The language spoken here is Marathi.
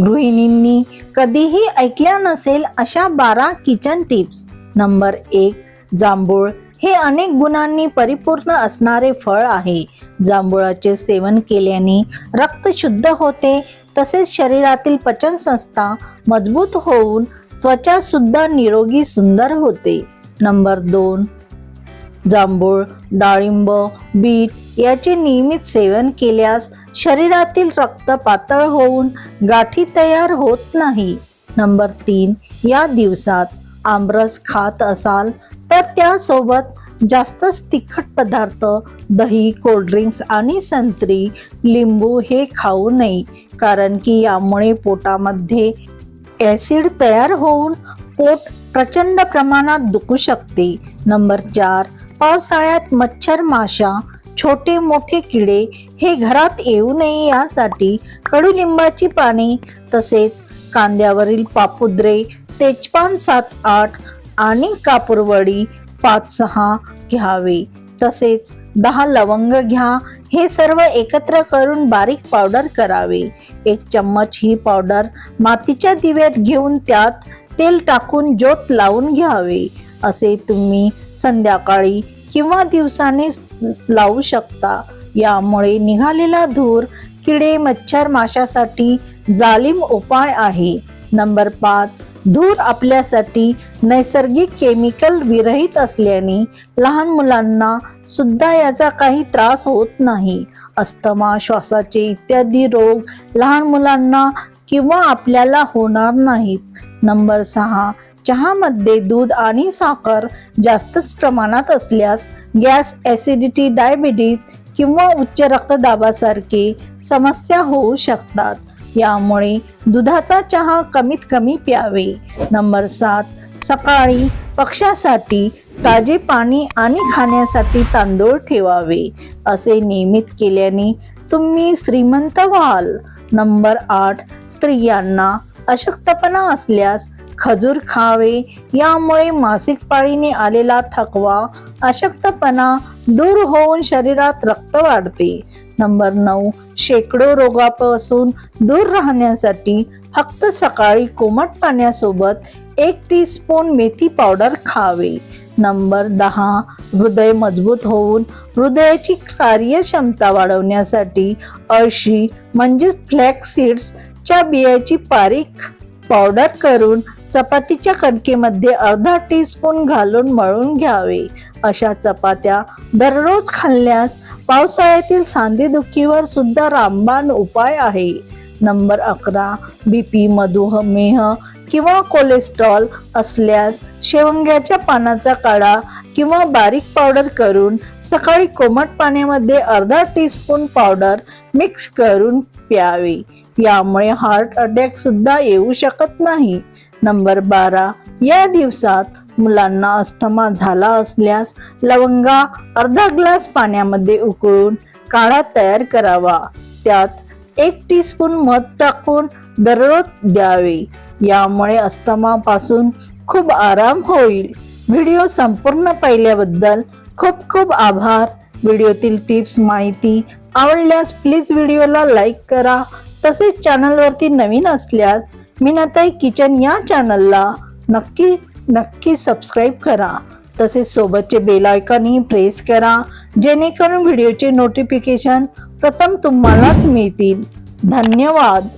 गृहिणींनी कधीही ऐकल्या नसेल अशा बारा किचन टिप्स नंबर एक जांभूळ हे अनेक गुणांनी परिपूर्ण असणारे फळ आहे. जांभुळाचे सेवन केल्याने रक्त शुद्ध होते तसेच शरीरातील पचन संस्था मजबूत होऊन त्वचा सुद्धा निरोगी सुंदर होते. नंबर दोन जांभूळ डाळिंब बीट याचे नियमित सेवन केल्यास शरीरातील रक्त पातळ होऊन गाठी तयार होत नाही. नंबर तीन या दिवसात आमरस खात असाल तर त्यासोबत जास्तच तिखट पदार्थ दही कोल्ड्रिंक्स आणि संत्री लिंबू हे खाऊ नये. कारण की यामुळे पोटामध्ये ॲसिड तयार होऊन पोट प्रचंड प्रमाणात दुखू शकते. नंबर चार पावसाळ्यात मच्छर माशा छोटे मोठे किडे हे घरात येऊ नये यासाठी कडुलिंबाची पाने तसेच कांद्यावरील पापुद्रे तेजपान सात आठ आणि कापूरवडी पाच सहा घ्यावे. तसेच दहा लवंग घ्या. हे सर्व एकत्र करून बारीक पावडर करावे. एक चम्मच ही पावडर मातीच्या दिव्यात घेऊन त्यात तेल टाकून ज्योत लावून घ्यावे. असे तुम्ही संध्याकाळी किंवा दिवसाने लावू शकता. यामुळे निघालेला धूर किडे मच्छर माशासाठी जालिम उपाय आहे. नंबर पाच धूर आपल्यासाठी नैसर्गिक केमिकल विरहित असल्याने लहान मुलांना सुद्धा याचा काही त्रास होत नाही. अस्थमा श्वासाचे इत्यादी रोग लहान मुलांना किंवा आपल्याला होणार नाहीत. नंबर सहा चहामध्ये दूध आणि साखर जास्तच प्रमाणात असल्यास गॅस ॲसिडिटी डायबिटीज किंवा उच्च रक्तदाबासारखे समस्या होऊ शकतात. यामुळे दुधाचा चहा कमीत कमी प्यावे. नंबर सात सकाळी पक्षासाठी ताजे पाणी आणि खाण्यासाठी तांदूळ ठेवावे असे नियमित केल्याने तुम्ही श्रीमंत व्हाल. नंबर आठ स्त्रियांना अशक्तपणा असल्यास खजूर खावे यामुळे मासिक पाळीने आलेला थकवा अशक्तपणा दूर होऊन शरीरात रक्त वाढते. नंबर नऊ शेकडो रोगापासून दूर राहण्यासाठी फक्त सकाळी कोमट पाण्यासोबत एक टी स्पून मेथी पावडर खावे. नंबर दहा हृदय मजबूत होऊन हृदयाची कार्यक्षमता वाढवण्यासाठी अळशी म्हणजे फ्लॅक्स सीड्सच्या बियाची पारीक पावडर करून चपातीच्या कणकेमध्ये अर्धा टीस्पून घालून मळून घ्यावे. अशा चपात्या दररोज खाल्ल्यास पावसाळ्यातील सांधेदुखीवर सुद्धा रामबाण उपाय आहे. नंबर अकरा बीपी मधुमेह किंवा कोलेस्ट्रॉल असल्यास शेवंग्याच्या पानाचा काढा किंवा बारीक पावडर करून सकाळी कोमट पाण्यामध्ये अर्धा टीस्पून पावडर मिक्स करून प्यावे. यामुळे हार्ट अटॅक सुद्धा येऊ शकत नाही. नंबर बारा. या दिवसात मुलांना अस्थमा झाला असल्यास लवंगा अर्धा ग्लास पाण्यामध्ये उकळून काढा तयार करावा. त्यात एक टीस्पून मध टाकून दररोज द्यावे. यामुळे अस्थमापासून खूप आराम होईल. व्हिडिओ संपूर्ण पाहिल्याबद्दल खूप खूप आभार. व्हिडिओतील टिप्स माहिती आवडल्यास प्लीज व्हिडिओला लाईक करा. तसेच चॅनलवरती नवीन असल्यास मीनाताई किचन या चॅनलला नक्की नक्की सबस्क्राईब करा. तसेच सोबतचे बेल आयकॉनही प्रेस करा. जेणेकरून व्हिडिओचे नोटिफिकेशन प्रथम तुम्हालाच मिळतील. धन्यवाद.